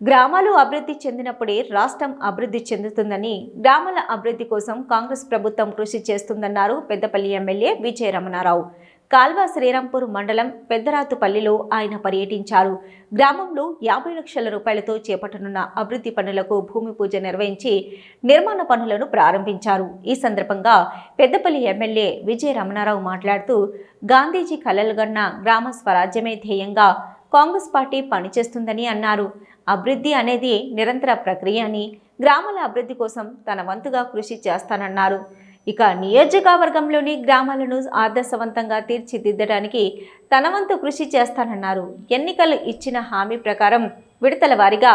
గ్రామాలు అభివృద్ధి చెందినప్పుడే రాష్ట్రం అభివృద్ధి చెందుతుందని గ్రామాల అభివృద్ధి కోసం కాంగ్రెస్ ప్రభుత్వం కృషి చేస్తుందన్నారు పెద్దపల్లి ఎమ్మెల్యే విజయ రమణారావు. కాల్వ శ్రీరాంపూర్ మండలం పెద్దరాతుపల్లిలో ఆయన పర్యటించారు. గ్రామంలో యాభై లక్షల రూపాయలతో చేపట్టనున్న అభివృద్ధి పనులకు భూమి పూజ నిర్వహించి నిర్మాణ పనులను ప్రారంభించారు. ఈ సందర్భంగా పెద్దపల్లి ఎమ్మెల్యే విజయ రమణారావు మాట్లాడుతూ గాంధీజీ కలలుగన్న గ్రామ స్వరాజ్యమే ధ్యేయంగా కాంగ్రెస్ పార్టీ పనిచేస్తుందని అన్నారు. అభివృద్ధి అనేది నిరంతర ప్రక్రియ అని గ్రామాల అభివృద్ధి కోసం తన వంతుగా కృషి చేస్తానన్నారు. ఇక నియోజకవర్గంలోని గ్రామాలను ఆదర్శవంతంగా తీర్చిదిద్దడానికి తన వంతు కృషి చేస్తానన్నారు. ఎన్నికలు ఇచ్చిన హామీ ప్రకారం విడతల వారీగా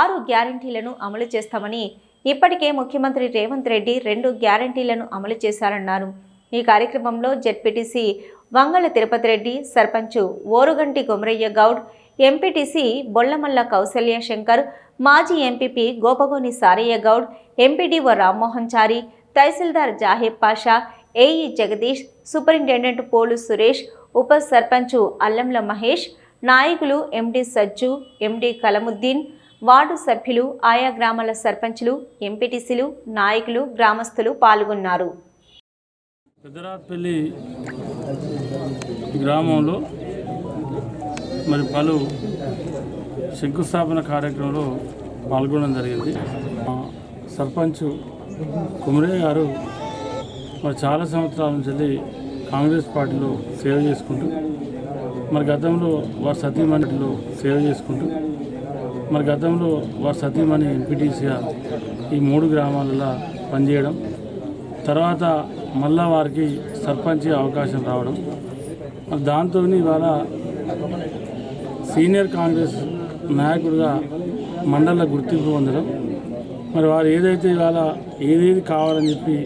ఆరు గ్యారంటీలను అమలు చేస్తామని ఇప్పటికే ముఖ్యమంత్రి రేవంత్ రెడ్డి రెండు గ్యారంటీలను అమలు చేశారన్నారు. ఈ కార్యక్రమంలో జెడ్పీటీసీ వంగళ తిరుపతి రెడ్డి సర్పంచ్ ఓరుగంటి కొమరయ్య గౌడ్ ఎంపీటీసీ బొల్లమల్ల కౌసల్య శంకర్ మాజీ MPP Gopagoni Saraiah Goud MPDO Rammohan Chari tahsildar Jahib Pasha AE Jagadish superintendent Polu Suresh ఉప సర్పంచ్ అల్లంల మహేష్ నాయకులు ఎండి సజ్జు ఎండి కలముద్దీన్ వార్డు సభ్యులు ఆయా గ్రామాల సర్పంచులు ఎంపీటీసీలు నాయకులు గ్రామస్తులు పాల్గొన్నారు. పెద్దరాత్పల్లి గ్రామంలో మరి పలు శంకుస్థాపన కార్యక్రమంలో పాల్గొనడం జరిగింది. సర్పంచ్ కుమరే గారు మరి చాలా సంవత్సరాల నుంచి కాంగ్రెస్ పార్టీలో సేవ చేసుకుంటూ మరి గతంలో వారి సతీమణిలో సేవ చేసుకుంటూ మరి గతంలో వారి సతీమణి ఎంపీటీసీగా ఈ మూడు గ్రామాలలో పనిచేయడం తర్వాత మళ్ళా వారికి సర్పంచ్ అవకాశం రావడం దాంతో ఇవాళ సీనియర్ కాంగ్రెస్ నాయకుడిగా మండల గుర్తింపు పొందడం. మరి వారు ఏదైతే ఇవాళ ఏదేది కావాలని చెప్పి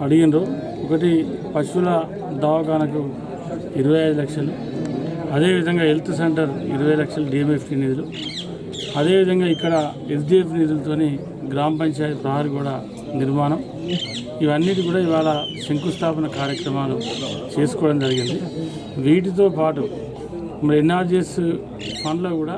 అడిగినరో ఒకటి పశువుల దవాఖానకు ఇరవై ఐదు లక్షలు అదేవిధంగా హెల్త్ సెంటర్ ఇరవై లక్షలు డిఎంఎఫ్టీ నిధులు అదేవిధంగా ఇక్కడ ఎస్డిఎఫ్ నిధులతోని గ్రామ పంచాయతీ ప్రహరీ కూడా నిర్మాణం. ఇవన్నిటి కూడా ఇవాళ శంకుస్థాపన కార్యక్రమాలు చేసుకోవడం జరిగింది. వీటితో పాటు మరి ఎన్ఆర్జిఎస్ ఫండ్లో కూడా